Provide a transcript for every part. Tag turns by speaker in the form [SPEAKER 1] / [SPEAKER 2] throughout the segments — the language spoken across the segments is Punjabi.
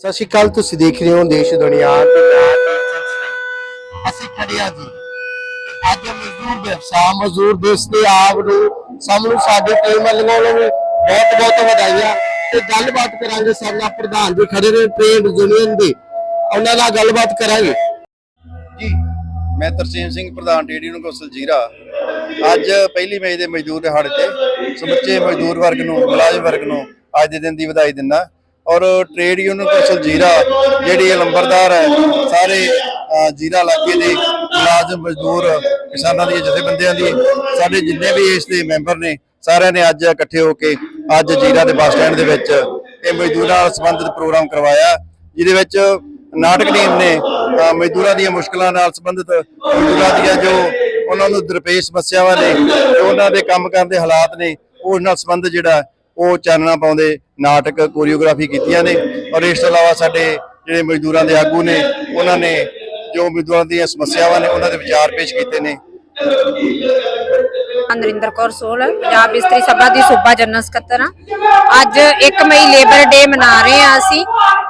[SPEAKER 1] ਸਤਿ ਸ਼੍ਰੀ ਅਕਾਲ, ਤੁਸੀਂ ਦੇਖ ਰਹੇ ਹੋ ਦੇਸ਼ ਦੁਨੀਆ ਤੇ ਮੈਂ ਤੇਜਸ ਸਿੰਘ। ਅਸੀਂ ਖੜੇ ਜੀ। ਅੱਜ ਮਜ਼ਦੂਰ ਵਿਵਸਾ ਮਜ਼ਦੂਰ ਦੇਸ਼ ਦੇ ਆਪ ਨੂੰ, ਸਭ ਸਾਡੇ ਟੀਮ ਵੱਲੋਂ ਵੀ ਬਹੁਤ ਬਹੁਤ ਵਧਾਈਆਂ। ਤੇ ਗੱਲਬਾਤ ਕਰਾਂਗੇ ਸਾਡੇ ਨਾਲ ਪ੍ਰਧਾਨ ਜੀ ਖੜੇ ਨੇ ਟ੍ਰੇਡ ਯੂਨੀਅਨ ਦੇ। ਉਹਨਾਂ ਨਾਲ ਗੱਲਬਾਤ ਕਰਾਂਗੇ।
[SPEAKER 2] ਜੀ, ਮੈਂ ਤਰਸੇਮ ਸਿੰਘ, ਪ੍ਰਧਾਨ ਟ੍ਰੇਡ ਯੂਨੀਅਨ ਕੌਂਸਲ ਜੀਰਾ। ਅੱਜ ਪਹਿਲੀ ਮਈ ਦੇ ਮਜ਼ਦੂਰ ਦਿਹਾੜੇ ਤੇ। ਸਮੁੱਚੇ ਮਜ਼ਦੂਰ ਵਰਗ ਨੂੰ, ਮੁਲਾਜ਼ਮ ਵਰਗ ਨੂੰ ਅੱਜ ਦੇ ਦਿਨ ਦੀ ਵਧਾਈ ਦਿੰਦਾ। ਔਰ ਟ੍ਰੇਡ ਯੂਨੀਅਨ ਕੌਂਸਲ ਜੀਰਾ, ਜਿਹੜੀ ਇਹ ਲੰਬਰਦਾਰ ਹੈ, ਸਾਰੇ ਜੀਰਾ ਇਲਾਕੇ ਦੇ ਮੁਲਾਜ਼ਮ, ਮਜ਼ਦੂਰ, ਕਿਸਾਨਾਂ ਦੀਆਂ ਜਥੇਬੰਦੀਆਂ ਦੀ, ਸਾਡੇ ਜਿੰਨੇ ਵੀ ਇਸ ਦੇ ਮੈਂਬਰ ਨੇ, ਸਾਰਿਆਂ ਨੇ ਅੱਜ ਇਕੱਠੇ ਹੋ ਕੇ ਅੱਜ ਜੀਰਾ ਦੇ ਬੱਸ ਸਟੈਂਡ ਦੇ ਵਿੱਚ ਇਹ ਮਜ਼ਦੂਰਾਂ ਨਾਲ ਸੰਬੰਧਿਤ ਪ੍ਰੋਗਰਾਮ ਕਰਵਾਇਆ, ਜਿਹਦੇ ਵਿੱਚ ਨਾਟਕ ਟੀਮ ਨੇ ਮਜ਼ਦੂਰਾਂ ਦੀਆਂ ਮੁਸ਼ਕਲਾਂ ਨਾਲ ਸੰਬੰਧਿਤ ਮਜ਼ਦੂਰਾਂ ਦੀਆਂ ਜੋ ਉਹਨਾਂ ਨੂੰ ਦਰਪੇਸ਼ ਸਮੱਸਿਆਵਾਂ ਨੇ ਤੇ ਉਹਨਾਂ ਦੇ ਕੰਮ ਕਰਨ ਦੇ ਹਾਲਾਤ ਨੇ ਉਸ ਨਾਲ ਸੰਬੰਧ ਜਿਹੜਾ ਉਹ ਚਾਨਣਾ ਪਾਉਂਦੇ ਨਾਟਕ ਕੋਰੀਓਗ੍ਰਾਫੀ ਕੀਤੀਆਂ ਨੇ ਔਰ ਇਸ ਤੋਂ ਇਲਾਵਾ ਸਾਡੇ ਜਿਹੜੇ ਮਜ਼ਦੂਰਾਂ ਦੇ ਆਗੂ ਨੇ ਉਹਨਾਂ ਨੇ ਜੋ ਮਜ਼ਦੂਰਾਂ ਦੀਆਂ ਸਮੱਸਿਆਵਾਂ ਨੇ ਉਹਨਾਂ ਦੇ ਵਿਚਾਰ ਪੇਸ਼ ਕੀਤੇ ਨੇ।
[SPEAKER 3] ਨਰਿੰਦਰ ਕੌਰ ਸੋਲ ਪੰਜਾਬ ਇਸਤਰੀ ਸਭਾ ਦੀ ਸੂਬਾ ਜਨਰਲ ਸਕੱਤਰ ਹਾਂ। ਅੱਜ 1 ਮਈ ਲੇਬਰ ਡੇ ਮਨਾ ਰਹੇ ਹਾਂ ਅਸੀਂ।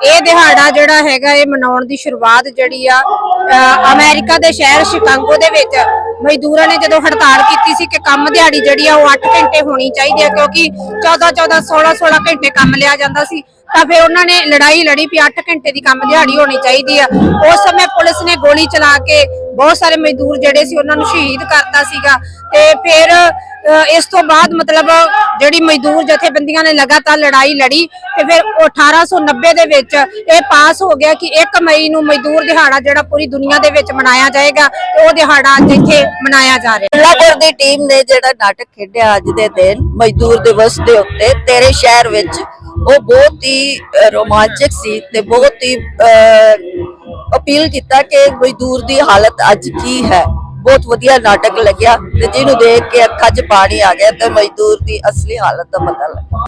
[SPEAKER 3] ਇਹ ਦਿਹਾੜਾ ਜਿਹੜਾ ਹੈਗਾ ਇਹ ਮਨਾਉਣ ਦੀ ਸ਼ੁਰੂਆਤ ਜਿਹੜੀ ਆ ਅ, ਅਮਰੀਕਾ ਦੇ ਸ਼ਹਿਰ ਸ਼ਿਕਾਗੋ ਦੇ ਵਿੱਚ ਮਜ਼ਦੂਰਾਂ ਨੇ ਜਦੋਂ ਹੜਤਾਲ ਕੀਤੀ ਸੀ ਕਿ ਕੰਮ ਦਿਹਾੜੀ ਜਿਹੜੀ ਆ ਉਹ 8 ਘੰਟੇ ਹੋਣੀ ਚਾਹੀਦੀ ਹੈ ਕਿਉਂਕਿ 14 14 16 16 ਘੰਟੇ ਕੰਮ ਲਿਆ ਜਾਂਦਾ ਸੀ, ਤਾਂ ਫਿਰ ਉਹਨਾਂ ਨੇ ਲੜਾਈ ਲੜੀ ਵੀ 8 ਘੰਟੇ ਦੀ ਕੰਮ ਦਿਹਾੜੀ ਹੋਣੀ ਚਾਹੀਦੀ ਆ। ਉਸ ਸਮੇਂ ਪੁਲਿਸ ਨੇ ਗੋਲੀ ਚਲਾ ਕੇ ਬਹੁਤ ਸਾਰੇ ਮਜ਼ਦੂਰ ਜਿਹੜੇ ਸੀ ਉਹਨਾਂ ਨੂੰ ਸ਼ਹੀਦ ਕਰਤਾ ਸੀਗਾ ਤੇ ਫਿਰ ਇਸ ਤੋਂ ਬਾਅਦ ਮਤਲਬ ਜਿਹੜੀ ਮਜ਼ਦੂਰ ਜਥੇਬੰਦੀਆਂ ਨੇ ਲਗਾਤਾਰ ਲੜਾਈ ਲੜੀ ਤੇ ਫਿਰ 1890 ਦੇ ਵਿੱਚ ਇਹ ਪਾਸ ਹੋ ਗਿਆ ਕਿ 1 ਮਈ ਨੂੰ ਮਜ਼ਦੂਰ ਦਿਹਾੜਾ ਜਿਹੜਾ ਪੂਰੀ ਦੁਨੀਆ ਦੇ ਵਿੱਚ ਮਨਾਇਆ ਜਾਏਗਾ ਤੇ ਉਹ ਦਿਹਾੜਾ ਅੱਜ ਇੱਥੇ ਮਨਾਇਆ ਜਾ ਰਿਹਾ ਹੈ।
[SPEAKER 4] ਲਾਹੌਰ ਦੀ ਟੀਮ ਨੇ ਜਿਹੜਾ ਨਾਟਕ ਖੇਡਿਆ ਅੱਜ ਦੇ ਦਿਨ, ਮਜ਼ਦੂਰ ਦਿਵਸ ਦੇ ਉੱਤੇ, ਤੇਰੇ ਸ਼ਹਿਰ ਵਿੱਚ, ਉਹ ਬਹੁਤ ਹੀ ਰੋਮਾਂਚਕ ਸੀ ਤੇ ਬਹੁਤ ਹੀ ਅਪੀਲ ਕੀਤਾ ਕਿ ਮਜ਼ਦੂਰ ਦੀ ਹਾਲਤ ਅੱਜ ਕੀ ਹੈ? ਬਹੁਤ ਵਧੀਆ ਨਾਟਕ ਲੱਗਿਆ ਤੇ ਜਿਹਨੂੰ ਦੇਖ ਕੇ ਅੱਖਾਂ 'ਚ ਪਾਣੀ ਆ ਗਿਆ ਤੇ ਮਜ਼ਦੂਰ ਦੀ ਅਸਲੀ ਹਾਲਤ ਦਾ ਪਤਾ ਲੱਗਾ।